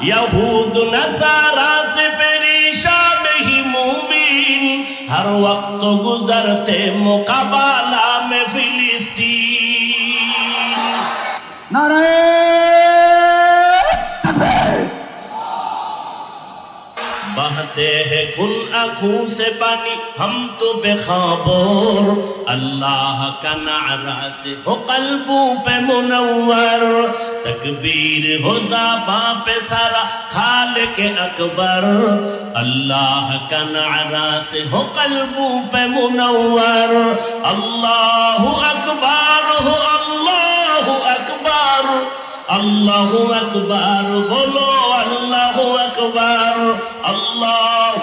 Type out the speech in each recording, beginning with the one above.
یہود نصارا سے پریشان ہی مومن ہر وقت گزرتے مقابلہ میں فلسطین نعرہ بہتے ہیں کن آنکھوں سے پانی ہم تو بے خبر اللہ کا نعرہ سے ہو قلبوں پہ منور তকবীর হোসা বাপ সারা খালক আকবর اللہ کا نعرہ سے ہو قلبوں پہ منور اللہ اکبر ہو اللہ اکبر اللہ اکبر بولو اللہ اکبر اللہ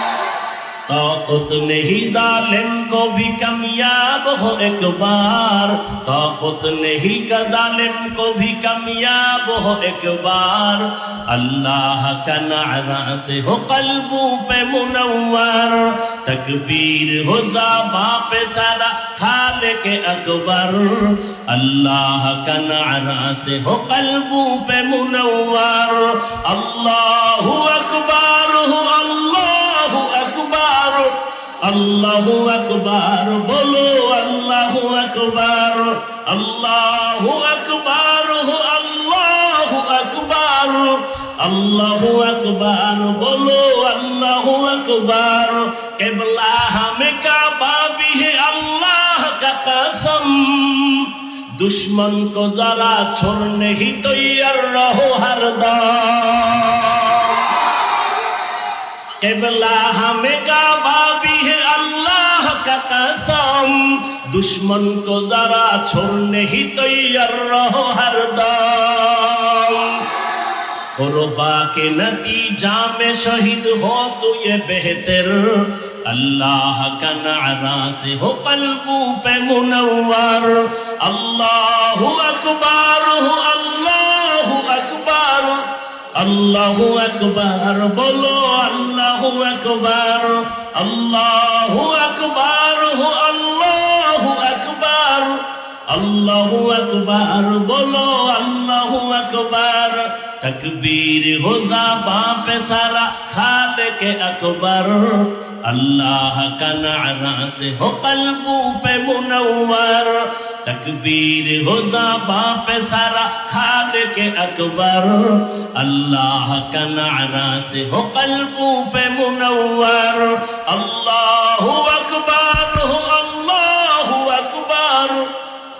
طاقت نہیں ظالم کو بھی کامیاب ہو ایک بار طاقت نہیں کا ظالم کو بھی کامیاب ہو ایک بار اللہ کا نعرہ سے ہو قلبوں پہ منور تکبیر ہو زابا پہ سارا خالق اکبر اللہ کا نعرہ سے ہو قلبوں پہ منور اللہ আল্লাহ আকবার বলো আল্লাহ আকবার আল্লাহ আকবার আল্লাহ আকবার আল্লাহ আকবার বলো আল্লাহ আকবার কেবলা হামে কাবা ভি আল্লাহ কা কসম जरा छोड़ने ही तैयार रहो केबला हमें का দুশ্মন কো যারা ছোড়নে হি তৈয়ার রহো হরদম কোরবা কে নতিজা মে শহীদ হো তো ये बेहतर اللہ کا نعرہ سے ہو قلبو پہ منور اللہ اکبر ہو اللہ اکبر اللہ اکبر بولو اللہ اکبر اللہ اکبر আল্লাহু আকবার বলো আল্লাহু আকবার তকবীর হোজা বাপ সারা খালেক আকবার اللہ کا نعرہ سے ہو قلبوں پہ منور تکبیر ہو زباں پہ سارا خالق اکبر اللہ کا نعرہ سے ہو قلبوں پہ منور اللہ اکبر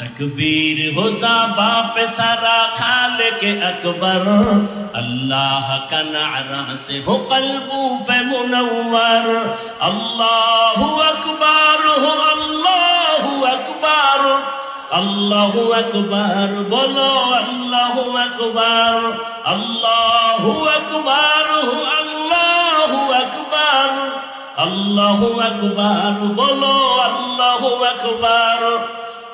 তকবীর হোসা বাপ সারা খাল के अकबर अल्लाह का नारा से हो कल्बू पे मुनवर अल्लाह अकबर हो अल्लाह अकबर अल्लाह अकबर बोलो अल्लाह अकबर अल्लाह अकबर हो अल्लाह अकबर अल्लाह अकबर बोलो अल्लाह अकबर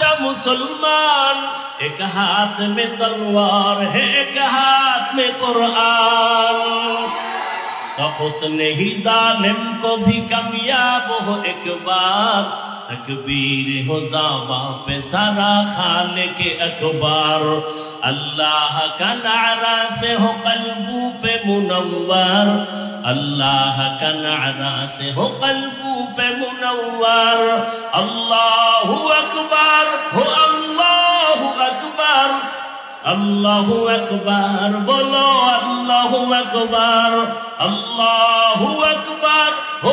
सच्चा मुसलमान एक हाथ में तलवार है एक हाथ में कुरान तबुत नहीं जालिम को भी कामयाब हो एक बार तकबीर हो जावा पे सारा खाल के अखबार اللہ کا نعرہ سے ہو قلبو پہ منور اللہ کا نعرہ سے ہو قلبو پہ منور اللہ اکبر ہو اللہ اکبر اللہ اکبر بولو اللہ اکبر اللہ اکبر ہو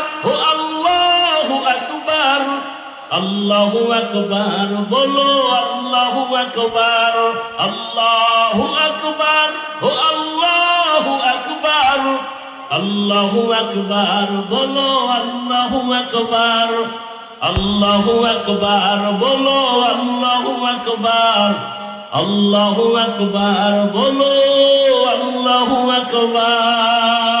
আল্লাহ আকবার বলো আল্লাহ আকবার আল্লাহ আকবার ও আল্লাহ আকবার আল্লাহ আকবার বলো আল্লাহ আকবার আল্লাহ আকবার বলো আল্লাহ আকবার আল্লাহ আকবার বলো আল্লাহ আকবার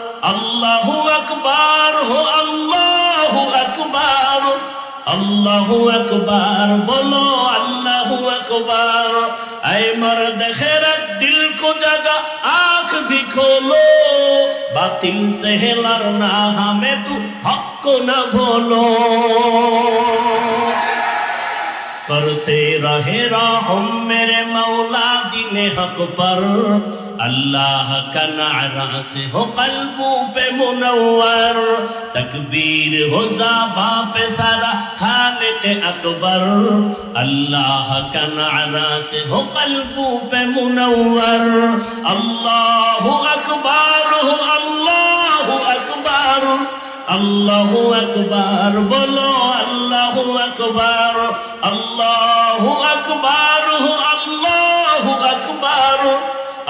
আল্লাহু আকবার হো আল্লাহু আকবার আল্লাহু আকবার বলো আল্লাহু আকবার আয় মর দেখেরাত দিল কো জাগা আখ ভি খোলো বাতিল সে হেলার না হামে তু হক কো না ভোলো करते रहे राह मेरे मौला दिल हक पर اللہ کا نعرہ سے ہو قلبوں پہ منور تکبیر ہو زابا پہ سارا خالق اکبر اللہ کا نعرہ سے ہو قلبوں پہ منور اللہ اکبر ہو اللہ اکبر اللہ اکبر بولو اللہ اکبر اللہ اکبر ہو